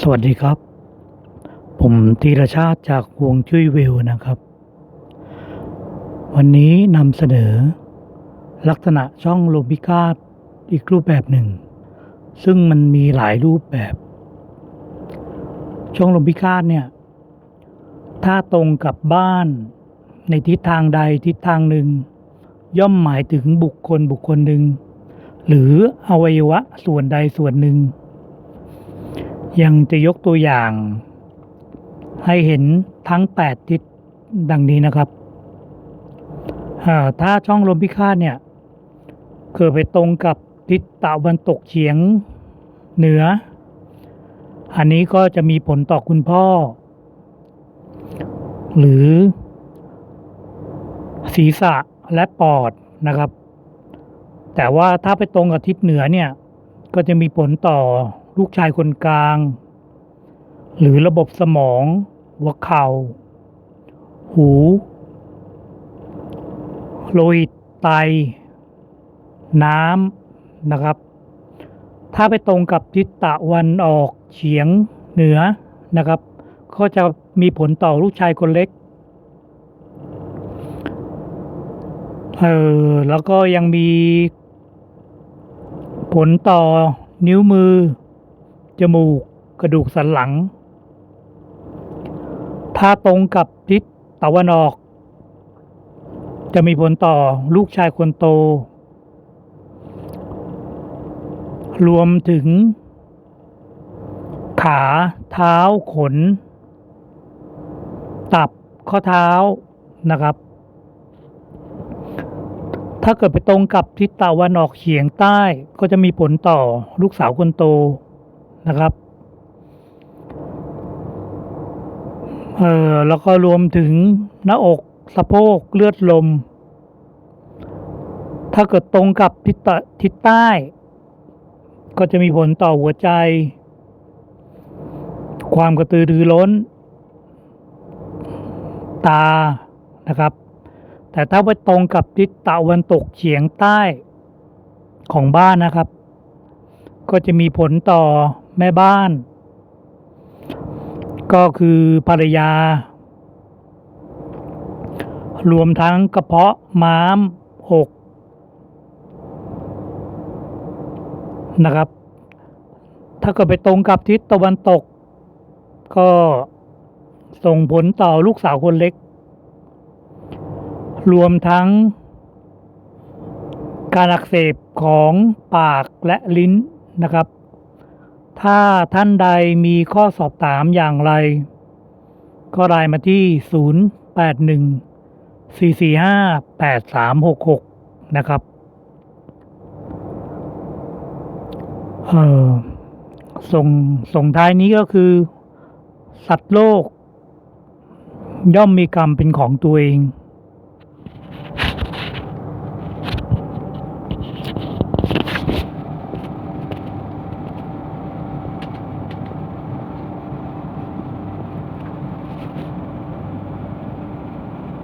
สวัสดีครับ ผมธีรชาติจากวงจุ้ยวิวนะครับ วันนี้นำเสนอ ลักษณะช่องโลบิกาดอีกรูปแบบหนึ่ง ซึ่งมันมีหลายรูปแบบ ช่องโลบิกาดเนี่ย ถ้าตรงกับบ้านในทิศทางใดทิศทางหนึ่ง ย่อมหมายถึงบุคคลบุคคลหนึ่ง หรืออวัยวะส่วนใดส่วนหนึ่ง ยังจะยกตัวอย่าง ให้เห็นทั้ง 8 ทิศดังนี้นะครับ ถ้าช่องลมพิฆาตเนี่ย เกิดไปตรงกับทิศตะวันตกเฉียงเหนือ อันนี้ก็จะมีผลต่อคุณพ่อ หรือ ศีรษะและปอดนะครับ แต่ว่าถ้าไปตรงกับทิศเหนือเนี่ย ก็จะมีผลต่อ ลูกชายคนกลาง หรือระบบสมอง หัวเข่า หู โลหิตไต น้ำนะครับ ถ้าไปตรงกับทิศตะวันออกเฉียงเหนือนะครับ ก็จะมีผลต่อลูกชายคนเล็กเออแล้วก็ยังมีผลต่อนิ้วมือ จมูก กระดูกสันหลัง ถ้าตรงกับทิศตะวันออก จะมีผลต่อลูกชายคนโต รวมถึง ขาเท้าขน ตับข้อเท้านะครับ ถ้าเกิดไปตรงกับทิศตะวันออกเฉียงใต้ก็จะมีผลต่อลูกสาวคนโต นะครับ เออแล้วก็รวมถึงหน้าอกสะโพกเลือดลม ถ้าเกิดตรงกับทิศทิศใต้ ก็จะมีผลต่อหัวใจ ความกระตือรือร้น ตานะครับ แต่ถ้าไปตรงกับทิศตะวันตกเฉียงใต้ของบ้านนะครับ ก็จะมีผลต่อ แม่บ้าน ก็คือภรรยา รวมทั้งกระเพาะม้ามอกนะครับ ถ้าเกิดไปตรงกับทิศตะวันตก ก็ส่งผลต่อลูกสาวคนเล็ก รวมทั้งการอักเสบของปากและลิ้นนะครับ ถ้าท่านใดมีข้อสอบถามอย่างไร ก็ไลน์มาที่ 081 445 8366 นะครับ เออส่งส่งท้ายนี้ก็คือ สัตว์โลก ย่อมมีกรรมเป็นของตัวเอง